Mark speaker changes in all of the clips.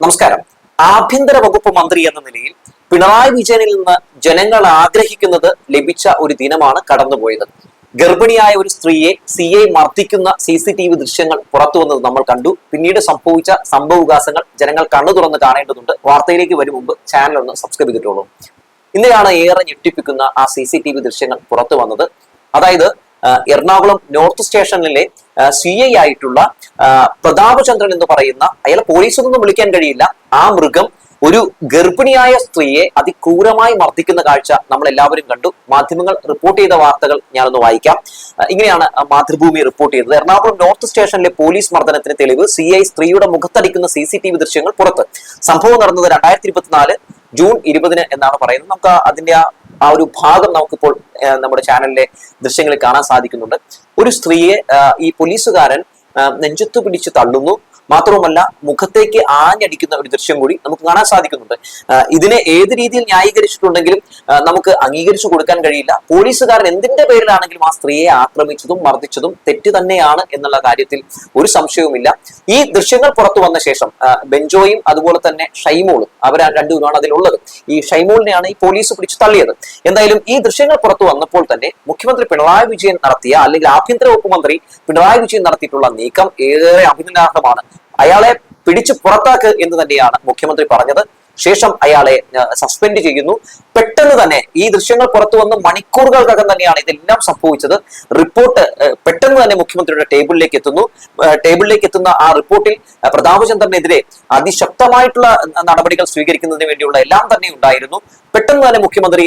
Speaker 1: നമസ്കാരം. ആഭ്യന്തര വകുപ്പ് മന്ത്രി എന്ന നിലയിൽ പിണറായി വിജയനിൽ നിന്ന് ജനങ്ങൾ ആഗ്രഹിക്കുന്നത് ലഭിച്ച ഒരു ദിനമാണ് കടന്നുപോയത്. ഗർഭിണിയായ ഒരു സ്ത്രീയെ സി ഐ മർദ്ദിക്കുന്ന സി സി ടി വി ദൃശ്യങ്ങൾ പുറത്തു വന്നത് നമ്മൾ കണ്ടു. പിന്നീട് സംഭവിച്ച സംഭവവികാസങ്ങൾ ജനങ്ങൾ കണ്ണു തുറന്ന് കാണേണ്ടതുണ്ട്. വാർത്തയിലേക്ക് വരും മുമ്പ് ചാനൽ ഒന്ന് സബ്സ്ക്രൈബ് ചെയ്തിട്ടുള്ളൂ ഇന്നലെയാണ് ഏറെ ഞെട്ടിപ്പിക്കുന്ന ആ സി സി ടി വി ദൃശ്യങ്ങൾ പുറത്തു വന്നത്. അതായത് എറണാകുളം നോർത്ത് സ്റ്റേഷനിലെ സി ഐ ആയിട്ടുള്ള പ്രതാപചന്ദ്രൻ എന്ന് പറയുന്ന അയാളെ പോലീസൊന്നും വിളിക്കാൻ കഴിയില്ല. ആ മൃഗം ഒരു ഗർഭിണിയായ സ്ത്രീയെ അതിക്രൂരമായി മർദ്ദിക്കുന്ന കാഴ്ച നമ്മൾ എല്ലാവരും കണ്ടു. മാധ്യമങ്ങൾ റിപ്പോർട്ട് ചെയ്ത വാർത്തകൾ ഞാനൊന്ന് വായിക്കാം. ഇങ്ങനെയാണ് മാതൃഭൂമി റിപ്പോർട്ട് ചെയ്തത്. എറണാകുളം നോർത്ത് സ്റ്റേഷനിലെ പോലീസ് മർദ്ദനത്തിന് തെളിവ് സി ഐ സ്ത്രീയുടെ മുഖത്തടിക്കുന്ന സി സി ടി വി ദൃശ്യങ്ങൾ പുറത്ത്. സംഭവം നടന്നത് രണ്ടായിരത്തി ഇരുപത്തിനാല് ജൂൺ ഇരുപതിന് എന്നാണ് പറയുന്നത്. നമുക്ക് അതിന്റെ ആ ആ ഒരു ഭാഗം നമുക്കിപ്പോൾ നമ്മുടെ ചാനലിലെ ദൃശ്യങ്ങളിൽ കാണാൻ സാധിക്കുന്നുണ്ട്. ഒരു സ്ത്രീയെ ഈ പോലീസുകാരൻ നെഞ്ചത്തു പിടിച്ച് തള്ളുന്നു. മാത്രവുമല്ല മുഖത്തേക്ക് ആഞ്ഞടിക്കുന്ന ഒരു ദൃശ്യം കൂടി നമുക്ക് കാണാൻ സാധിക്കുന്നുണ്ട്. ഇതിനെ ഏത് രീതിയിൽ ന്യായീകരിച്ചിട്ടുണ്ടെങ്കിലും നമുക്ക് അംഗീകരിച്ചു കൊടുക്കാൻ കഴിയില്ല. പോലീസുകാരൻ എന്തിന്റെ പേരിലാണെങ്കിലും ആ സ്ത്രീയെ ആക്രമിച്ചതും മർദ്ദിച്ചതും തെറ്റ് തന്നെയാണ് എന്നുള്ള കാര്യത്തിൽ ഒരു സംശയവുമില്ല. ഈ ദൃശ്യങ്ങൾ പുറത്തു വന്ന ശേഷം ബെഞ്ചോയും അതുപോലെ തന്നെ ഷൈമോളും അവർ രണ്ടുപേരുമാണ് അതിലുള്ളത്. ഈ ഷൈമോളിനെയാണ് ഈ പോലീസ് പിടിച്ചു തള്ളിയത്. എന്തായാലും ഈ ദൃശ്യങ്ങൾ പുറത്തു വന്നപ്പോൾ തന്നെ മുഖ്യമന്ത്രി പിണറായി വിജയൻ നടത്തിയ അല്ലെങ്കിൽ ആഭ്യന്തര വകുപ്പ് മന്ത്രി പിണറായി വിജയൻ നടത്തിയിട്ടുള്ള നീക്കം ഏറെ അഭിനന്ദനാർഹമാണ് അയാളെ പിടിച്ചു പുറത്താക്ക് എന്ന് തന്നെയാണ് മുഖ്യമന്ത്രി പറഞ്ഞത്. ശേഷം അയാളെ സസ്പെൻഡ് ചെയ്യുന്നു. പെട്ടെന്ന് തന്നെ ഈ ദൃശ്യങ്ങൾ പുറത്തു വന്ന് മണിക്കൂറുകൾക്കകം തന്നെയാണ് ഇതെല്ലാം സംഭവിച്ചത്. റിപ്പോർട്ട് പെട്ടെന്ന് തന്നെ മുഖ്യമന്ത്രിയുടെ ടേബിളിലേക്ക് എത്തുന്നു. ടേബിളിലേക്ക് എത്തുന്ന ആ റിപ്പോർട്ടിൽ പ്രതാപചന്ദ്രനെതിരെ അതിശക്തമായിട്ടുള്ള നടപടികൾ സ്വീകരിക്കുന്നതിന് വേണ്ടിയുള്ള എല്ലാം തന്നെ ഉണ്ടായിരുന്നു. പെട്ടെന്ന് തന്നെ മുഖ്യമന്ത്രി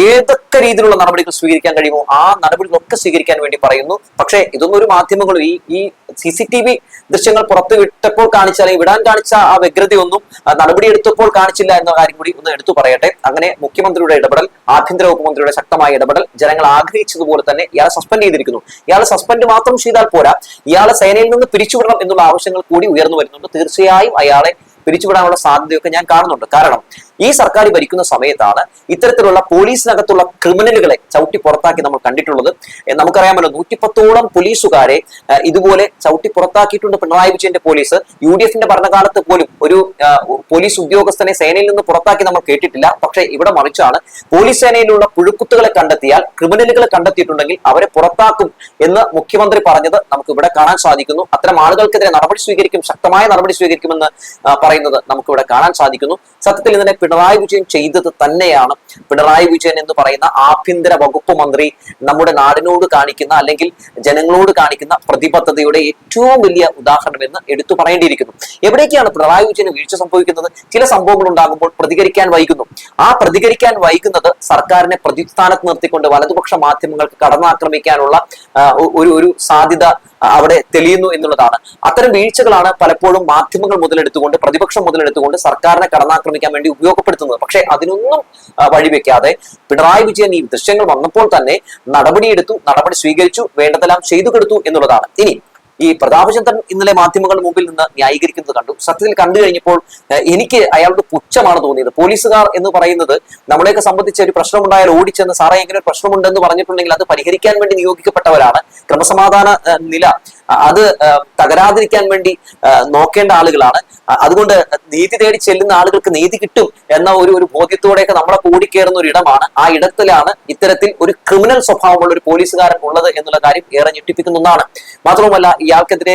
Speaker 1: ഏതൊക്കെ രീതിയിലുള്ള നടപടികൾ സ്വീകരിക്കാൻ കഴിയുമോ ആ നടപടികളൊക്കെ സ്വീകരിക്കാൻ വേണ്ടി പറയുന്നു. പക്ഷേ ഇതൊന്നും ഒരു മാധ്യമങ്ങളും ഈ ഈ സി സി ടി വി ദൃശ്യങ്ങൾ പുറത്തുവിട്ടപ്പോൾ കാണിച്ച അല്ലെങ്കിൽ വിടാൻ കാണിച്ച ആ വ്യഗ്രതയൊന്നും നടപടിയെടുത്തപ്പോൾ കാണിച്ചില്ല എന്ന കാര്യം കൂടി ഒന്ന് എടുത്തു പറയട്ടെ. അങ്ങനെ മുഖ്യമന്ത്രിയുടെ ഇടപെടൽ ആഭ്യന്തര വകുപ്പ് മന്ത്രിയുടെ ശക്തമായ ഇടപെടൽ ജനങ്ങൾ ആഗ്രഹിച്ചതുപോലെ തന്നെ ഇയാളെ സസ്പെൻഡ് ചെയ്തിരിക്കുന്നു. ഇയാളെ സസ്പെൻഡ് മാത്രം ചെയ്താൽ പോരാ. ഇയാളെ സേനയിൽ നിന്ന് പിരിച്ചുവിടണം എന്നുള്ള ആവശ്യങ്ങൾ കൂടി ഉയർന്നു വരുന്നുണ്ട്. തീർച്ചയായും അയാളെ പിരിച്ചുവിടാനുള്ള സാധ്യതയൊക്കെ ഞാൻ കാണുന്നുണ്ട്. കാരണം ഈ സർക്കാർ ഭരിക്കുന്ന സമയത്താണ് ഇത്തരത്തിലുള്ള പോലീസിനകത്തുള്ള ക്രിമിനലുകളെ ചവിട്ടി പുറത്താക്കി നമ്മൾ കണ്ടിട്ടുള്ളത്. നമുക്കറിയാമല്ലോ നൂറ്റിപ്പത്തോളം പോലീസുകാരെ ഇതുപോലെ ചവിട്ടി പുറത്താക്കിയിട്ടുണ്ട് പിണറായി വിജയന്റെ പോലീസ്. യു ഡി എഫിന്റെ ഭരണകാലത്ത് പോലും ഒരു പോലീസ് ഉദ്യോഗസ്ഥനെ സേനയിൽ നിന്ന് പുറത്താക്കി നമ്മൾ കേട്ടിട്ടില്ല. പക്ഷേ ഇവിടെ മറിച്ചാണ് പോലീസ് സേനയിലുള്ള പുഴുക്കുത്തുകളെ കണ്ടെത്തിയാൽ ക്രിമിനലുകളെ കണ്ടെത്തിയിട്ടുണ്ടെങ്കിൽ അവരെ പുറത്താക്കും എന്ന് മുഖ്യമന്ത്രി പറഞ്ഞത് നമുക്ക് ഇവിടെ കാണാൻ സാധിക്കുന്നു. അത്തരം ആളുകൾക്കെതിരെ നടപടി സ്വീകരിക്കും ശക്തമായ നടപടി സ്വീകരിക്കുമെന്ന് ആ, പറയുന്നത് നമുക്കിവിടെ കാണാൻ സാധിക്കുന്നു. സത്യത്തിൽ ഇതിനെ പിണറായി വിജയൻ ചെയ്തത് തന്നെയാണ്. പിണറായി വിജയൻ എന്ന് പറയുന്ന ആഭ്യന്തര വകുപ്പ് മന്ത്രി നമ്മുടെ നാടിനോട് കാണിക്കുന്ന അല്ലെങ്കിൽ ജനങ്ങളോട് കാണിക്കുന്ന പ്രതിബദ്ധതയുടെ ഏറ്റവും വലിയ ഉദാഹരണം എന്ന് എടുത്തു പറയേണ്ടിയിരിക്കുന്നു. എവിടേക്കാണ് പിണറായി വിജയന് വീഴ്ച സംഭവിക്കുന്നത്? ചില സംഭവങ്ങൾ ഉണ്ടാകുമ്പോൾ പ്രതികരിക്കാൻ വൈകുന്നു. ആ പ്രതികരിക്കാൻ വൈകുന്നത് സർക്കാരിനെ പ്രതിസ്ഥാനത്ത് നിർത്തിക്കൊണ്ട് വലതുപക്ഷ മാധ്യമങ്ങൾക്ക് കടന്നാക്രമിക്കാനുള്ള ഒരു ഒരു സാധ്യത അവിടെ തെളിയുന്നു എന്നുള്ളതാണ്. അത്തരം വീഴ്ചകളാണ് പലപ്പോഴും മാധ്യമങ്ങൾ മുതലെടുത്തുകൊണ്ട് പ്രതിപക്ഷം മുതലെടുത്തുകൊണ്ട് സർക്കാരിനെ കടന്നാക്രമിക്കാൻ വേണ്ടി ഉപയോഗപ്പെടുത്തുന്നത്. പക്ഷേ അതിനൊന്നും വഴിവെക്കാതെ പിണറായി വിജയൻ ഈ ദൃശ്യങ്ങൾ വന്നപ്പോൾ തന്നെ നടപടിയെടുത്തു നടപടി സ്വീകരിച്ചു വേണ്ടതെല്ലാം ചെയ്തു കൊടുത്തു എന്നുള്ളതാണ്. ഇനി ഈ പ്രതാപചന്ദ്രൻ ഇന്നലെ മാധ്യമങ്ങളുടെ മുമ്പിൽ നിന്ന് ന്യായീകരിക്കുന്നത് കണ്ടു. സത്യത്തിൽ കണ്ടു കഴിഞ്ഞപ്പോൾ എനിക്ക് അയാളുടെ പുച്ഛമാണ് തോന്നിയത്. പോലീസുകാർ എന്ന് പറയുന്നത് നമ്മളെയൊക്കെ സംബന്ധിച്ച് ഒരു പ്രശ്നമുണ്ടായാൽ ഓടിച്ചെന്ന് സാറേ എങ്ങനെ ഒരു പ്രശ്നമുണ്ടെന്ന് പറഞ്ഞിട്ടുണ്ടെങ്കിൽ അത് പരിഹരിക്കാൻ വേണ്ടി നിയോഗിക്കപ്പെട്ടവരാണ്. ക്രമസമാധാന നില അത് തകരാതിരിക്കാൻ വേണ്ടി നോക്കേണ്ട ആളുകളാണ്. അതുകൊണ്ട് നീതി തേടി ചെല്ലുന്ന ആളുകൾക്ക് നീതി കിട്ടും എന്ന ഒരു ഒരു ബോധ്യത്തോടെയൊക്കെ നമ്മളെ കൂടിക്കേറുന്ന ഒരു ഇടമാണ്. ആ ഇടത്തിലാണ് ഇത്തരത്തിൽ ഒരു ക്രിമിനൽ സ്വഭാവമുള്ള ഒരു പോലീസുകാരൻ ഉള്ളത് എന്നുള്ള കാര്യം ഏറെ ഞെട്ടിപ്പിക്കുന്ന ഒന്നാണ്. മാത്രവുമല്ല ഇയാൾക്കെതിരെ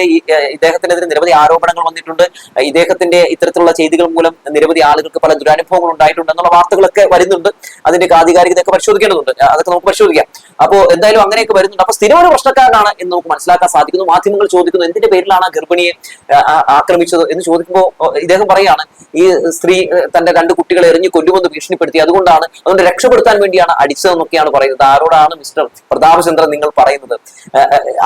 Speaker 1: ഇദ്ദേഹത്തിനെതിരെ നിരവധി ആരോപണങ്ങൾ വന്നിട്ടുണ്ട്. ഇദ്ദേഹത്തിന്റെ ഇത്തരത്തിലുള്ള ചെയ്തികൾ മൂലം നിരവധി ആളുകൾക്ക് പല ദുരനുഭവങ്ങൾ ഉണ്ടായിട്ടുണ്ട് എന്നുള്ള വാർത്തകളൊക്കെ വരുന്നുണ്ട്. അതിന്റെ ആധികാരികതയൊക്കെ പരിശോധിക്കേണ്ടതുണ്ട്. അതൊക്കെ നമുക്ക് പരിശോധിക്കാം. അപ്പോൾ എന്തായാലും അങ്ങനെയൊക്കെ വരുന്നുണ്ട്. അപ്പൊ സ്ഥിരം ഒരു പ്രശ്നക്കാരനാണ് എന്ന് നമുക്ക് മനസ്സിലാക്കാൻ സാധിക്കുന്നു. മാധ്യമങ്ങൾ ചോദിക്കുന്നു എന്തിന്റെ പേരിലാണ് ഗർഭിണിയെ ആക്രമിച്ചത്? എന്ന് ചോദിക്കുമ്പോൾ ഇദ്ദേഹം പറയാണ് ഈ സ്ത്രീ തന്റെ രണ്ട് കുട്ടികളെ എറിഞ്ഞു കൊല്ലുമെന്ന് ഭീഷണിപ്പെടുത്തി. അതുകൊണ്ടാണ് അതുകൊണ്ട് രക്ഷപ്പെടുത്താൻ വേണ്ടിയാണ് അടിച്ചതെന്നൊക്കെയാണ് പറയുന്നത്. ആരോടാണ് മിസ്റ്റർ പ്രതാപചന്ദ്രൻ നിങ്ങൾ പറയുന്നത്?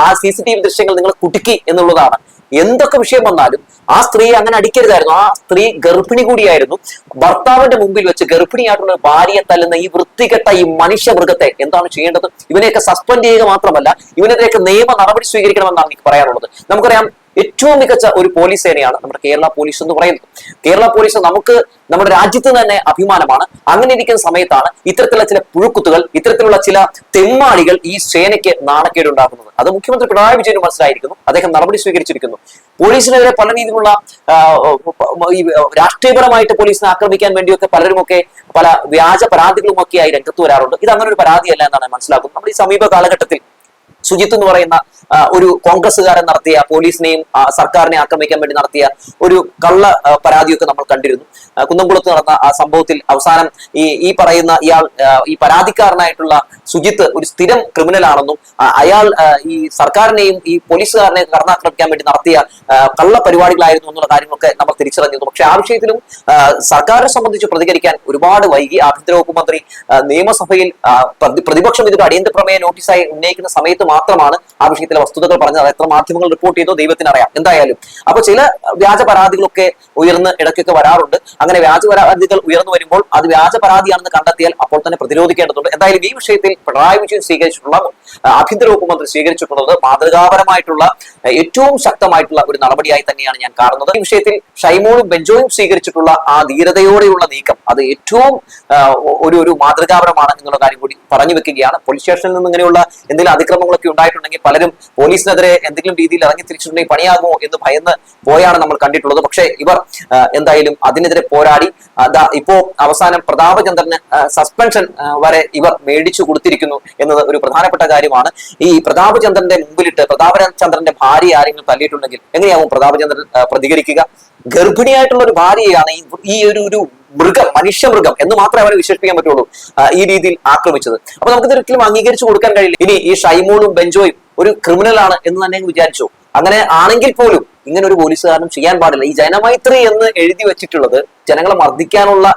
Speaker 1: ആ സി സി ടി വി ദൃശ്യങ്ങൾ നിങ്ങൾ കുടുക്കി എന്നുള്ളതാണ്. എന്തൊക്കെ വിഷയം വന്നാലും ആ സ്ത്രീ അങ്ങനെ അടിക്കരുതായിരുന്നു. ആ സ്ത്രീ ഗർഭിണി കൂടിയായിരുന്നു. ഭർത്താവിന്റെ മുമ്പിൽ വെച്ച് ഗർഭിണിയായിട്ടുള്ള ഭാര്യയെ തല്ലുന്ന ഈ വൃത്തികെട്ട ഈ മനുഷ്യ മൃഗത്തെ എന്താണ് ചെയ്യേണ്ടത്? ഇവനെയൊക്കെ സസ്പെൻഡ് ചെയ്യുക മാത്രമല്ല ഇവനെതിരെയൊക്കെ നിയമ നടപടി സ്വീകരിക്കണമെന്നാണ് എനിക്ക് പറയാനുള്ളത്. നമുക്കറിയാം ഏറ്റവും മികച്ച ഒരു പോലീസ് സേനയാണ് നമ്മുടെ കേരള പോലീസ് എന്ന് പറയുന്നത്. കേരള പോലീസ് നമുക്ക് നമ്മുടെ രാജ്യത്ത് തന്നെ അഭിമാനമാണ്. അങ്ങനെ ഇരിക്കുന്ന സമയത്താണ് ഇത്തരത്തിലുള്ള ചില പുഴുക്കുത്തുകൾ ഇത്തരത്തിലുള്ള ചില തെമ്മാടികൾ ഈ സേനയ്ക്ക് നാണക്കേട് ഉണ്ടാക്കുന്നത് അത് മുഖ്യമന്ത്രി പിണറായി വിജയന് മനസ്സിലായിരിക്കുന്നു. അദ്ദേഹം നടപടി സ്വീകരിച്ചിരിക്കുന്നു. പോലീസിനെതിരെ പല രീതിയിലുള്ള രാഷ്ട്രീയപരമായിട്ട് പോലീസിനെ ആക്രമിക്കാൻ വേണ്ടിയൊക്കെ പലരുമൊക്കെ പല വ്യാജ പരാതികളുമൊക്കെയായി രംഗത്ത് വരാറുണ്ട്. ഇത് അങ്ങനെ ഒരു പരാതിയല്ല എന്നാണ് മനസ്സിലാക്കുന്നത്. നമ്മൾ ഈ സമീപ കാലഘട്ടത്തിൽ സുജിത്ത് എന്ന് പറയുന്ന ഒരു കോൺഗ്രസ്സുകാരൻ നടത്തിയ പോലീസിനെയും സർക്കാരിനെ ആക്രമിക്കാൻ വേണ്ടി നടത്തിയ ഒരു കള്ള പരാതിയൊക്കെ നമ്മൾ കണ്ടിരുന്നു. കുന്നംകുളത്ത് നടന്ന ആ സംഭവത്തിൽ അവസാനം ഈ ഈ പറയുന്ന ഇയാൾ ഈ പരാതിക്കാരനായിട്ടുള്ള സുജിത്ത് ഒരു സ്ഥിരം ക്രിമിനൽ ആണെന്നും അയാൾ ഈ സർക്കാരിനെയും ഈ പോലീസുകാരനെയും കടന്നാക്രമിക്കാൻ വേണ്ടി നടത്തിയ കള്ള പരിപാടികളായിരുന്നു എന്നുള്ള കാര്യങ്ങളൊക്കെ നമ്മൾ തിരിച്ചറിഞ്ഞിരുന്നു. പക്ഷെ ആ വിഷയത്തിലും സർക്കാരിനെ സംബന്ധിച്ച് പ്രതികരിക്കാൻ ഒരുപാട് വൈകി. ആഭ്യന്തര വകുപ്പ് മന്ത്രി നിയമസഭയിൽ പ്രതിപക്ഷം ഇതൊരു അടിയന്തര പ്രമേയ നോട്ടീസായി ഉന്നയിക്കുന്ന സമയത്ത് മാത്രമാണ് ആ വിഷയത്തിലെ വസ്തുതകൾ പറഞ്ഞത്. എത്ര മാധ്യമങ്ങൾ റിപ്പോർട്ട് ചെയ്തോ ദൈവത്തിന് അറിയാം. എന്തായാലും. അപ്പൊ ചില വ്യാജ പരാതികളൊക്കെ ഉയർന്ന് ഇടയ്ക്കൊക്കെ വരാറുണ്ട്. അങ്ങനെ വ്യാജ പരാതികൾ ഉയർന്നു വരുമ്പോൾ അത് വ്യാജ പരാതിയാണെന്ന് കണ്ടെത്തിയാൽ അപ്പോൾ തന്നെ പ്രതിരോധിക്കേണ്ടതുണ്ട്. എന്തായാലും ഈ വിഷയത്തിൽ പിണറായി വിജയൻ സ്വീകരിച്ചിട്ടുള്ള ആഭ്യന്തര വകുപ്പ് മന്ത്രി സ്വീകരിച്ചിട്ടുള്ളത് മാതൃകാപരമായിട്ടുള്ള ഏറ്റവും ശക്തമായിട്ടുള്ള ഒരു നടപടിയായി തന്നെയാണ് ഞാൻ കാണുന്നത്. ഈ വിഷയത്തിൽ ഷൈമോളും ബെഞ്ചോയും സ്വീകരിച്ചിട്ടുള്ള ആ ധീരതയോടെയുള്ള നീക്കം അത് ഏറ്റവും ഒരു ഒരു മാതൃകാപരമാണ് എന്നുള്ള കാര്യം കൂടി പറഞ്ഞു വെക്കുകയാണ്. പോലീസ് സ്റ്റേഷനിൽ നിന്ന് ഇങ്ങനെയുള്ള എന്തെങ്കിലും അതിക്രമങ്ങളൊക്കെ ഉണ്ടായിട്ടുണ്ടെങ്കിൽ പലരും പോലീസിനെതിരെ എന്തെങ്കിലും രീതിയിൽ ഇറങ്ങി തിരിച്ചിട്ടുണ്ടെങ്കിൽ പണിയാകുമോ എന്ന് ഭയന്ന് പോയാണ് നമ്മൾ കണ്ടിട്ടുള്ളത്. പക്ഷേ ഇവർ എന്തായാലും അതിനെതിരെ പോരാടി. അതാ ഇപ്പോ അവസാനം പ്രതാപചന്ദ്രന് സസ്പെൻഷൻ വരെ ഇവർ മേടിച്ചു കൊടുത്തിരിക്കുന്നു എന്നത് ഒരു പ്രധാനപ്പെട്ട കാര്യമാണ്. ഈ പ്രതാപചന്ദ്രന്റെ മുമ്പിലിട്ട് പ്രതാപചന്ദ്രന്റെ ഭാര്യ ആരെങ്കിലും തല്ലിയിട്ടുണ്ടെങ്കിൽ എങ്ങനെയാവും പ്രതാപചന്ദ്രൻ പ്രതികരിക്കുക? ഗർഭിണിയായിട്ടുള്ള ഒരു ഭാര്യയാണ് ഈ ഒരു ഒരു മൃഗം മനുഷ്യ മൃഗം എന്ന് മാത്രമേ അവനെ വിശേഷിപ്പിക്കാൻ പറ്റുള്ളൂ. ഈ രീതിയിൽ ആക്രമിച്ചത്. അപ്പൊ നമുക്കിത് ഒരിക്കലും അംഗീകരിച്ചു കൊടുക്കാൻ കഴിയില്ല. ഇനി ഈ ഷൈമോളും ബെഞ്ചോയും ഒരു ക്രിമിനൽ ആണ് എന്ന് തന്നെ വിചാരിച്ചു. അങ്ങനെ ആണെങ്കിൽ പോലും ഇങ്ങനെ ഒരു പോലീസുകാരനും ചെയ്യാൻ പാടില്ല. ഈ ജനമൈത്രി എന്ന് എഴുതി വെച്ചിട്ടുള്ളത് ജനങ്ങളെ മർദ്ദിക്കാനുള്ള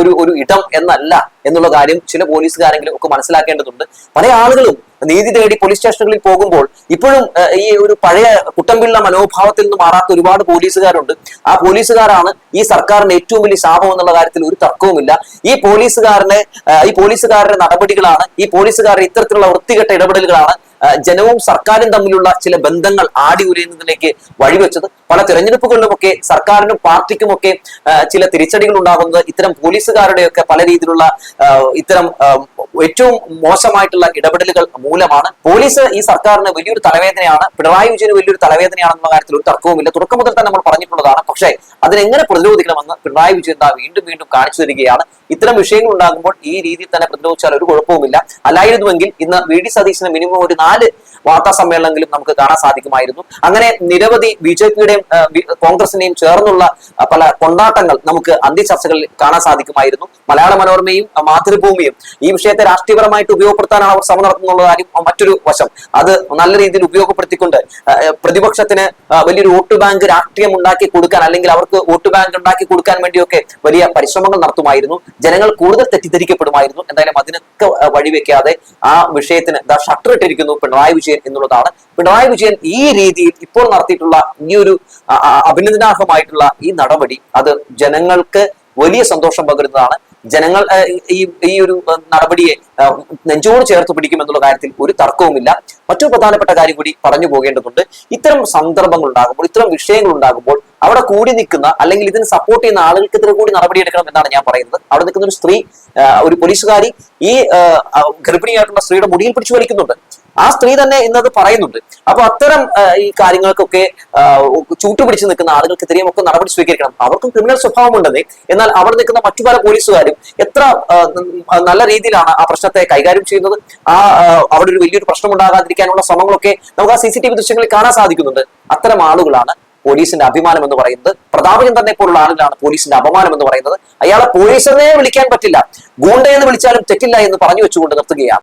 Speaker 1: ഒരു ഒരു ഇടം എന്നല്ല എന്നുള്ള കാര്യം ചില പോലീസുകാരെങ്കിലും ഒക്കെ മനസ്സിലാക്കേണ്ടതുണ്ട്. പല ആളുകളും നീതി തേടി പോലീസ് സ്റ്റേഷനുകളിൽ പോകുമ്പോൾ ഇപ്പോഴും ഈ ഒരു പഴയ കുട്ടമ്പിള്ള മനോഭാവത്തിൽ നിന്ന് മാറാത്ത ഒരുപാട് പോലീസുകാരുണ്ട്. ആ പോലീസുകാരാണ് ഈ സർക്കാരിന്റെ ഏറ്റവും വലിയ ശാപം എന്നുള്ള കാര്യത്തിൽ ഒരു തർക്കവുമില്ല. ഈ പോലീസുകാരനെ ഈ പോലീസുകാരുടെ നടപടികളാണ് ഈ പോലീസുകാരുടെ ഇത്തരത്തിലുള്ള വൃത്തികെട്ട ഇടപെടലുകളാണ് ജനവും സർക്കാരും തമ്മിലുള്ള ചില ബന്ധങ്ങൾ ആടി ഉരയുന്നതിലേക്ക് വഴിവെച്ചത്. പല തെരഞ്ഞെടുപ്പുകളിലുമൊക്കെ സർക്കാരിനും പാർട്ടിക്കുമൊക്കെ ചില തിരിച്ചടികൾ ഉണ്ടാകുന്നത് ഇത്തരം പോലീസുകാരുടെയൊക്കെ പല രീതിയിലുള്ള ഇത്തരം ഏറ്റവും മോശമായിട്ടുള്ള ഇടപെടലുകൾ മൂലമാണ്. പോലീസ് ഈ സർക്കാരിന് വലിയൊരു തലവേദനയാണ്. പിണറായി വിജയന് വലിയൊരു തലവേദനയാണെന്നുള്ള കാര്യത്തിൽ ഒരു തർക്കവുമില്ല. തുടക്കം മുതൽ തന്നെ നമ്മൾ പറഞ്ഞിട്ടുള്ളതാണ്. പക്ഷേ അതിനെങ്ങനെ പ്രതിരോധിക്കണമെന്ന് പിണറായി വിജയൻ വീണ്ടും വീണ്ടും കാണിച്ചു തരികയാണ്. ഇത്തരം വിഷയങ്ങൾ ഉണ്ടാകുമ്പോൾ ഈ രീതിയിൽ തന്നെ പ്രതിരോധിച്ചാൽ ഒരു കുഴപ്പവുമില്ല. അല്ലായിരുന്നുവെങ്കിൽ ഇന്ന് വി. ഡി. സതീശന് മിനിമം ഒരു നാല് വാർത്താ സമ്മേളനങ്ങളിലും നമുക്ക് കാണാൻ സാധിക്കുമായിരുന്നു. അങ്ങനെ നിരവധി ബി ജെ പിയുടെയും കോൺഗ്രസിന്റെയും ചേർന്നുള്ള പല കൊണ്ടാട്ടങ്ങൾ നമുക്ക് അന്ത്യചർച്ചകളിൽ കാണാൻ സാധിക്കുമായിരുന്നു. മലയാള മനോരമയും മാതൃഭൂമിയും ഈ വിഷയത്തെ രാഷ്ട്രീയപരമായിട്ട് ഉപയോഗപ്പെടുത്താനാണ് അവർ ശ്രമം നടത്തുന്നുള്ള കാര്യം മറ്റൊരു വശം. അത് നല്ല രീതിയിൽ ഉപയോഗപ്പെടുത്തിക്കൊണ്ട് പ്രതിപക്ഷത്തിന് വലിയൊരു വോട്ട് ബാങ്ക് രാഷ്ട്രീയം ഉണ്ടാക്കി കൊടുക്കാൻ അല്ലെങ്കിൽ അവർക്ക് വോട്ട് ബാങ്ക് ഉണ്ടാക്കി കൊടുക്കാൻ വേണ്ടിയൊക്കെ വലിയ പരിശ്രമങ്ങൾ നടത്തുമായിരുന്നു. ജനങ്ങൾ കൂടുതൽ തെറ്റിദ്ധരിക്കപ്പെടുമായിരുന്നു. എന്തായാലും അതിനൊക്കെ വഴിവെക്കാതെ ആ വിഷയത്തിന് ഷട്ടർ ഇട്ടിരിക്കുന്നു. പിണറായി വിജയൻ എന്നുള്ളതാണ്. പിണറായി വിജയൻ ഈ രീതിയിൽ ഇപ്പോൾ നടത്തിയിട്ടുള്ള ഈ ഒരു അഭിനന്ദനാർഹമായിട്ടുള്ള ഈ നടപടി അത് ജനങ്ങൾക്ക് വലിയ സന്തോഷം പകരുന്നതാണ്. ജനങ്ങൾ ഈ ഈ ഒരു നടപടിയെ നെഞ്ചോട് ചേർത്ത് പിടിക്കും എന്നുള്ള കാര്യത്തിൽ ഒരു തർക്കവുമില്ല. മറ്റൊരു പ്രധാനപ്പെട്ട കാര്യം കൂടി പറഞ്ഞു പോകേണ്ടതുണ്ട്. ഇത്തരം സന്ദർഭങ്ങൾ ഉണ്ടാകുമ്പോൾ ഇത്തരം വിഷയങ്ങൾ ഉണ്ടാകുമ്പോൾ അവിടെ കൂടി നിൽക്കുന്ന അല്ലെങ്കിൽ ഇതിന് സപ്പോർട്ട് ചെയ്യുന്ന ആളുകൾക്കെതിരെ കൂടി നടപടിയെടുക്കണം എന്നാണ് ഞാൻ പറയുന്നത്. അവിടെ നിൽക്കുന്ന ഒരു സ്ത്രീ ഒരു പോലീസുകാരി ഈ ഗർഭിണിയായിട്ടുള്ള സ്ത്രീയുടെ മുടിയിൽ പിടിച്ചു വലിക്കുന്നുണ്ട്. ആ സ്ത്രീ തന്നെ ഇന്നത് പറയുന്നുണ്ട്. അപ്പൊ അത്തരം ഈ കാര്യങ്ങൾക്കൊക്കെ ചൂട്ടുപിടിച്ച് നിൽക്കുന്ന ആളുകൾക്കെതിരെ ഒക്കെ നടപടി സ്വീകരിക്കണം. അവർക്കും ക്രിമിനൽ സ്വഭാവമുണ്ടെന്നേ. എന്നാൽ അവിടെ നിൽക്കുന്ന മറ്റു പല പോലീസുകാരും എത്ര നല്ല രീതിയിലാണ് ആ പ്രശ്നത്തെ കൈകാര്യം ചെയ്യുന്നത്? ആ അവിടെ ഒരു വലിയൊരു പ്രശ്നം ഉണ്ടാകാതിരിക്കാനുള്ള ശ്രമങ്ങളൊക്കെ നമുക്ക് ആ സി സി ടി വി ദൃശ്യങ്ങളിൽ കാണാൻ സാധിക്കുന്നുണ്ട്. അത്തരം ആളുകളാണ് പോലീസിന്റെ അഭിമാനം എന്ന് പറയുന്നത്. പ്രതാപചന്ദ്രനെ പോലുള്ള ആളുകളാണ് പോലീസിന്റെ അപമാനം എന്ന് പറയുന്നത്. അയാളെ പോലീസിനെ വിളിക്കാൻ പറ്റില്ല. ഗൂണ്ട എന്ന് വിളിച്ചാലും തെറ്റില്ല എന്ന് പറഞ്ഞു വെച്ചുകൊണ്ട് നിർത്തുകയാണ്.